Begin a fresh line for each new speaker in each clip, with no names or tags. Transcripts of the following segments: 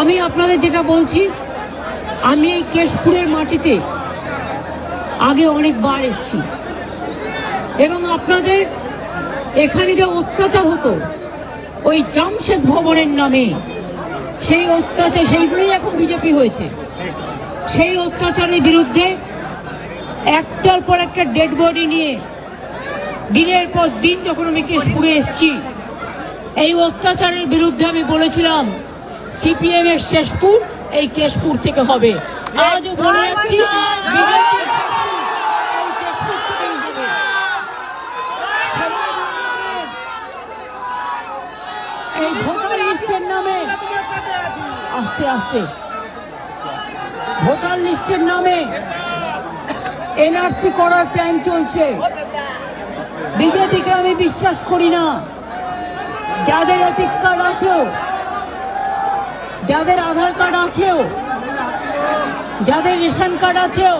আমি আপনাদের যেটা বলছি, আমি এই কেশপুরের মাটিতে আগে অনেকবার এসেছি। এবং আপনাদের এখানে যে অত্যাচার হতো, ওই জামশেদ ভবনের নামে সেই অত্যাচার, সেইগুলোই এখন বিজেপি হয়েছে। সেই অত্যাচারের বিরুদ্ধে একটার পর একটা ডেড বডি নিয়ে দিনের পর দিন যখন আমি কেশপুরে এসেছি, এই অত্যাচারের বিরুদ্ধে আমি বলেছিলাম সিপিএম এর শেষপুর, এই কেশপুর থেকে হবে। আজও বলে যাচ্ছি এই ভোটার লিস্টের নামে, আস্তে আস্তে। ভোটার লিস্টের নামে করার প্ল্যান চলছে। আমি বিশ্বাস করি না। যাদের কার্ড আছেও যাদের আধার কার্ড আছেও যাদের রেশন কার্ড আছেও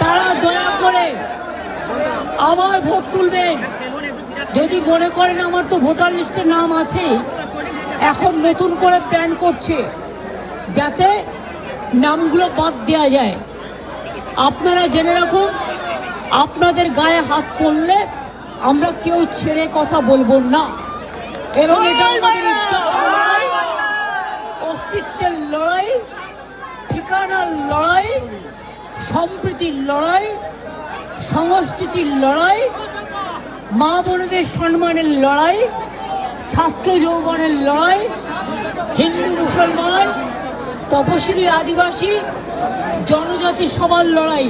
তারা দয়া করে আবার ভোট তুলবেন। যদি মনে করেন আমার তো ভোটার লিস্টের নাম আছে এখন নতুন করে প্ল্যান করছে যাতে নামগুলো বাদ দেওয়া যায়। আপনারা জেনে রাখুন আপনাদের গায়ে হাত পড়লে আমরা কেউ ছেড়ে কথা বলব না। এবং এটা আমাদের লড়াই অস্তিত্বের লড়াই, ঠিকানার লড়াই, সম্প্রীতির লড়াই, সংস্কৃতির লড়াই, মা বোনদের সম্মানের লড়াই, ছাত্র যৌবনের লড়াই, হিন্দু মুসলমান, তপশিলি আদিবাসী, জনজাতি সবার লড়াই।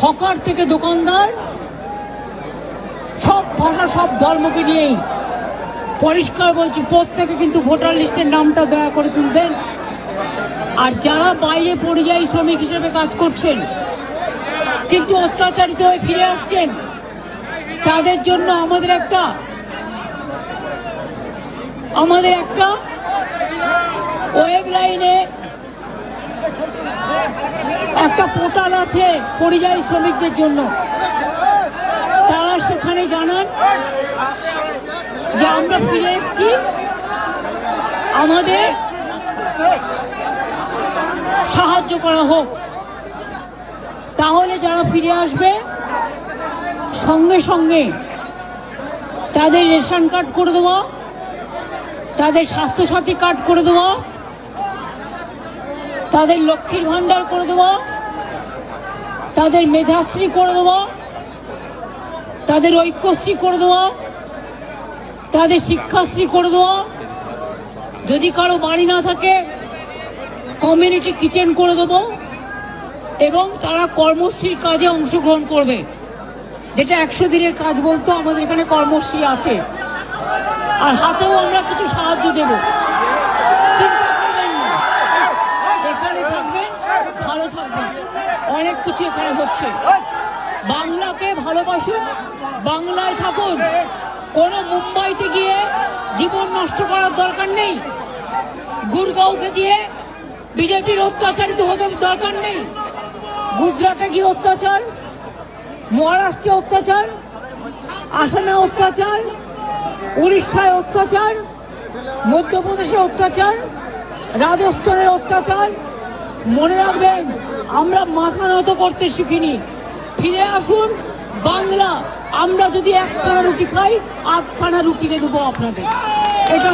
হকার থেকে দোকানদার, সব ভাষা, সব ধর্মকে নিয়েই পরিষ্কার বলছি, প্রত্যেকে কিন্তু ভোটার লিস্টের নামটা দয়া করে তুলবেন। আর যারা বাইরে পরিযায়ী শ্রমিক হিসেবে কাজ করছেন, কিন্তু অত্যাচারিত হয়ে ফিরে আসছেন, তাদের জন্য আমাদের একটা আমাদের একটা ওয়েব লাইনে একটা পোর্টাল আছে পরিযায়ী শ্রমিকদের জন্য। সেখানে জানান। যে আমরা ফিরে এসেছি, আমাদের সাহায্য করা হোক। তাহলে যারা ফিরে আসবে, সঙ্গে সঙ্গে তাদের রেশন কার্ড করে দেবো তাদের স্বাস্থ্যসাথী কার্ড করে দেবো তাদের লক্ষ্মীর ভাণ্ডার করে দেবো তাদের মেধাশ্রী করে দেবো তাদের ঐক্যশ্রী করে দেওয়া, তাদের শিক্ষাশ্রী করে দেওয়া। যদি কারও বাড়ি না থাকে কমিউনিটি কিচেন করে দেবো এবং তারা কর্মশ্রীর কাজে অংশগ্রহণ করবে। যেটা একশো দিনের কাজ বলতো, আমাদের এখানে কর্মশ্রী আছে। আর হাতেও আমরা কিছু সাহায্য দেব। চিন্তা করবেন না। এখানে থাকবেন, ভালো থাকবেন। অনেক কিছু এখানে হচ্ছে। বাংলাকে ভালোবাসুন, বাংলায় থাকুন। কোনো মুম্বাইতে গিয়ে জীবন নষ্ট করার দরকার নেই। গুরগাঁওকে দিয়ে বিজেপির অত্যাচারিত হতে দরকার নেই। গুজরাটে গিয়ে অত্যাচার, মহারাষ্ট্রে অত্যাচার, আসামে অত্যাচার, উড়িষ্যায় অত্যাচার, মধ্যপ্রদেশে অত্যাচার রাজস্থানের অত্যাচার। মনে রাখবেন, আমরা মাথা নত করতে শিখিনি। ফিরে আসুন। বাংলা আমরা যদি এক খানা রুটি খাই আধখানা রুটিকে দেবো আপনাদের। এটা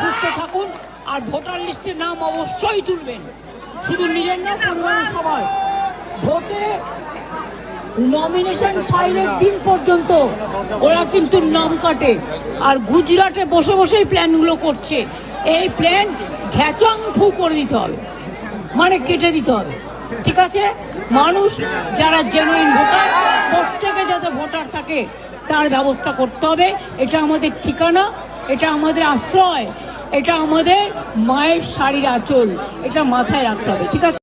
সুস্থ থাকুন আর ভোটার লিস্টের নাম অবশ্যই তুলবেন। শুধু নিজের না পরিবারের সবাই। ভোটে নমিনেশন ফাইলের দিন পর্যন্ত ওরা কিন্তু নাম কাটে। আর গুজরাটে বসে বসেই প্ল্যানগুলো করছে। এই প্ল্যান ঘ্যাচং ফু করে দিতে হবে। মানে কেটে দিতে হবে। ঠিক আছে? মানুষ যারা জেনুইন ভোটার প্রত্যেকে যাতে ভোটার থাকে, তার ব্যবস্থা করতে হবে। এটা আমাদের ঠিকানা, এটা আমাদের আশ্রয়, এটা আমাদের মায়ের শাড়ির আচল, এটা মাথায় রাখতে হবে, ঠিক আছে?